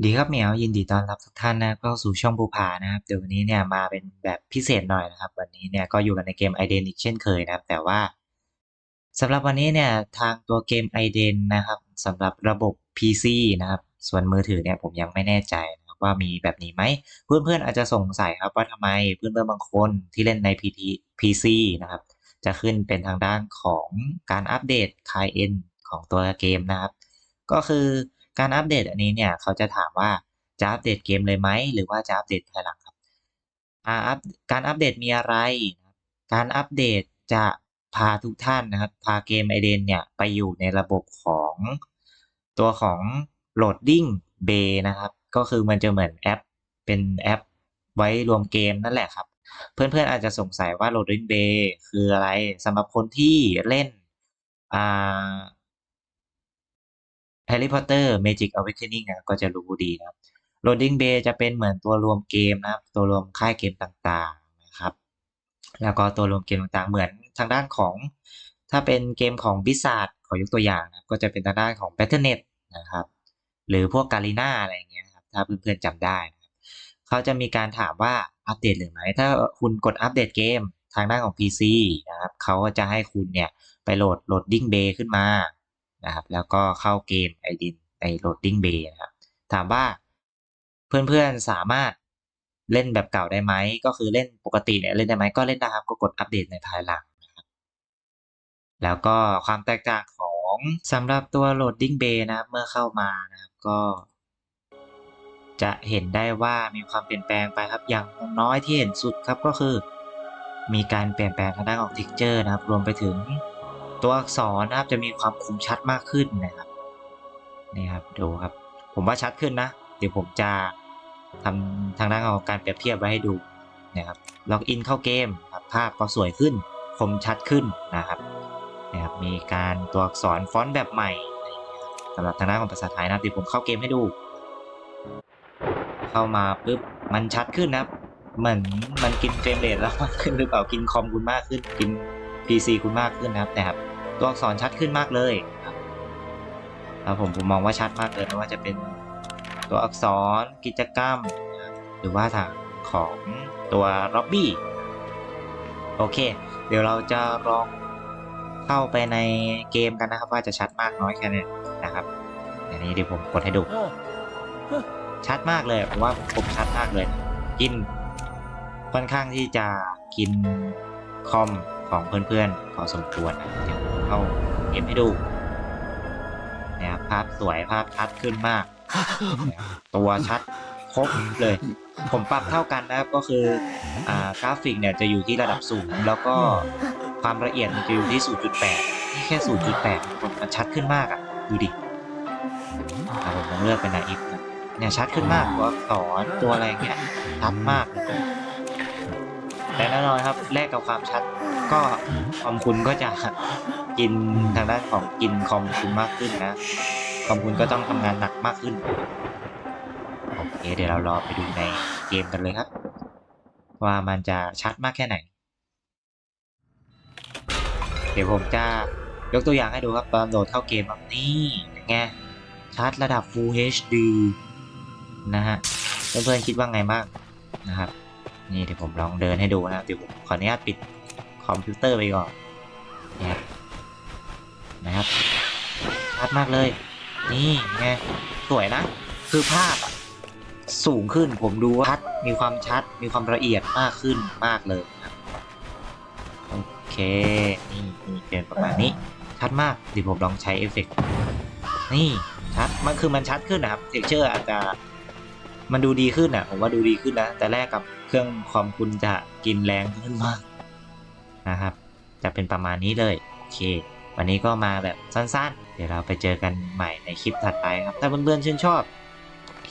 ดีครับเหมียวยินดีต้อนรับทุกท่านนะเข้าสู่ช่องภูผานะครับเดี๋ยววันนี้เนี่ยมาเป็นแบบพิเศษหน่อยนะครับ วันนี้เนี่ยก็อยู่กันในเกม i d e n อีกเช่นเคยนะครับ แต่ว่าสำหรับวันนี้เนี่ยทางตัวเกม i d e n นะครับสำหรับระบบ PC นะครับ ส่วนมือถือเนี่ยผมยังไม่แน่ใจนะครับว่ามีแบบนี้ไหมเพื่อนๆอาจจะสงสัยครับว่าทำไมเพื่อนๆบางคนที่เล่นใน PT PC นะครับ จะขึ้นเป็นทางด้านของการอัปเดต client ของตัวเกมนะครับ ก็คือ การอัปเดตอันนี้เนี่ยเขาจะถามว่าจะอัปเดตเกมเลยไหมหรือว่าจะอัปเดตภายหลังครับการอัปเดตมีอะไร การอัปเดตจะพาทุกท่านนะครับ พาเกมไอเดนเนี่ยไปอยู่ในระบบของตัวของ loading bay นะครับ ก็คือมันจะเหมือนแอปเป็นแอปไว้รวมเกมนั่นแหละครับ เพื่อนๆอาจจะสงสัยว่า loading bay คืออะไรสำหรับคนที่เล่นอ่า Harry Potter Magic Awakening นะก็จะรู้ดีนะครับ Loading Bay จะเป็นเหมือนตัวรวมเกมนะครับ ตัวรวมค่ายเกมต่างๆนะครับ แล้วก็ตัวรวมเกมต่างๆ เหมือนทางด้านของ ถ้าเป็นเกมของ Blizzard ขอยกตัวอย่างนะก็จะเป็นทางด้านของ Battle.net นะครับ หรือพวก Garena อะไรอย่างเงี้ยครับถ้าเพื่อนๆจำได้นะครับเขาจะมีการถามว่าอัปเดตหรือไม่ถ้าคุณกดอัปเดตเกมทางด้านของ PC นะครับเขาก็จะให้คุณเนี่ยไปโหลด Loading Bay ขึ้นมา นะครับ แล้วก็เข้าเกม i d ใน loading bay นะครับ ถามว่าเพื่อนๆสามารถเล่นแบบเก่าได้ไหม ก็คือเล่นปกติเนี่ยเล่นได้ไหมก็เล่นได้ครับ ก็กดอัปเดตในภายหลังนะครับ แล้วก็ความแตกต่างของสำหรับตัว loading bay นะครับ เมื่อเข้ามานะครับ ก็จะเห็นได้ว่ามีความเปลี่ยนแปลงไปครับ อย่างน้อยที่เห็นสุดครับก็คือ มีการเปลี่ยนแปลงทางด้านของ texture นะครับ รวมไปถึง ตัวอักษรนะครับจะมีความคมชัดมากขึ้นนะครับนี่ครับดูครับ ผมว่าชัดขึ้นนะ เดี๋ยวผมจะทำทางด้านของการเปรียบเทียบไว้ให้ดูนะครับล็อกอินเข้าเกมครับภาพก็สวยขึ้น คมชัดขึ้นนะครับนะครับมีการตัวอักษรฟอนต์แบบใหม่สำหรับทางด้านของภาษาไทยนะครับเดี๋ยวผมเข้าเกมให้ดู เข้ามาปุ๊บมันชัดขึ้นนะครับเหมือนมันกินเฟรมเรทแล้วมากขึ้นหรือเปล่ากินคอมคุณมากขึ้นกิน PC คุณมากขึ้นนะครับนะครับ ตัวอักษรชัดขึ้นมากเลยครับผมผมมองว่าชัดมากเลยไม่ว่าจะเป็นตัวอักษรกิจกรรม หรือว่าทางของตัวล็อบบี้โอเค เดี๋ยวเราจะลองเข้าไปในเกมกันนะครับ ว่าจะชัดมากน้อยแค่ไหนนะครับอันนี้เดี๋ยวผมกดให้ดูชัดมากเลยผมว่าผมชัดมากเลย กินค่อนข้างที่จะกินคอมของเพื่อนๆพอสมควรนะ เขียวผมเข้าเกมให้ดูนะครับภาพสวยภาพชัดขึ้นมาก ตัวชัดครบเลย ผมปรับเท่ากันนะครับก็คืออ่ากราฟิกเนี่ยจะอยู่ที่ระดับสูง แล้วก็ความละเอียดมันจะอยู่ที่ 0.8นี่แค่ 0.8มันชัดขึ้นมากอะดูดิอะผมลองเลือกเป็นนาอิฟนะเนี่ยชัดขึ้นมากตัวอักษรตัวอะไรเงี้ยชัดมาก แต่แน่นอนครับแลกกับความชัดก็คอมคุณก็จะ กินทางด้านของกินคอมคุณมากขึ้นนะ คอมคุณก็ต้องทำงานหนักมากขึ้น โอเคเดี๋ยวเรารอไปดูในเกมกันเลยครับ ว่ามันจะชัดมากแค่ไหน เดี๋ยวผมจะยกตัวอย่างให้ดูครับตอนโหลดเข้าเกมแบบนี้ไงชัดระดับ Full HD นะฮะเพื่อนๆคิดว่าไงบ้างนะครับ นี่เดี๋ยวผมลองเดินให้ดูนะครับเดี๋ยวผมขออนุญาตปิดคอมพิวเตอร์ไปก่อน นะครับชัดมากเลย นี่ไงสวยนะ คือภาพสูงขึ้นผมดูว่าชัดมีความชัดมีความละเอียดมากขึ้นมากเลยครับโอเค นี่นี่เป็นประมาณนี้ ชัดมากเดี๋ยวผมลองใช้เอฟเฟกต์นี่ชัดมันคือมันชัดขึ้นนะครับเท็กเจอร์อาจจะมันดูดีขึ้นอะผมว่าดูดีขึ้นนะ แต่แรกกับเครื่องคอมคุณจะกินแรงขึ้นมากนะครับ จะเป็นประมาณนี้เลย โอเค วันนี้ก็มาแบบสั้นๆ เดี๋ยวเราไปเจอกันใหม่ในคลิปถัดไปครับ ถ้าเพื่อนๆชื่นชอบ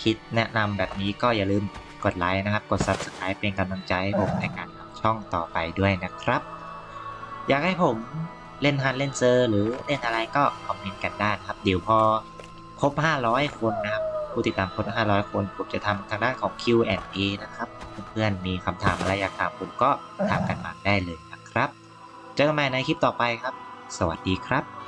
คิดแนะนำแบบนี้ก็อย่าลืมกดไลค์นะครับ กด subscribe เป็นกำลังใจให้ผมในการทำช่องต่อไปด้วยนะครับ อยากให้ผมเล่นฮันเล่นเซอร์ หรือเล่นอะไรก็คอมเมนต์กันได้ครับ เดี๋ยวพอครบ 500 คนนะครับผู้ติดตามคน 500 คน ผมจะทำทางด้านของ Q&A นะครับ เพื่อนๆ มีคำถามอะไรอยากถามผมก็ถามกันมาได้เลยนะครับ เจอกันใหม่ในคลิปต่อไปครับ สวัสดีครับ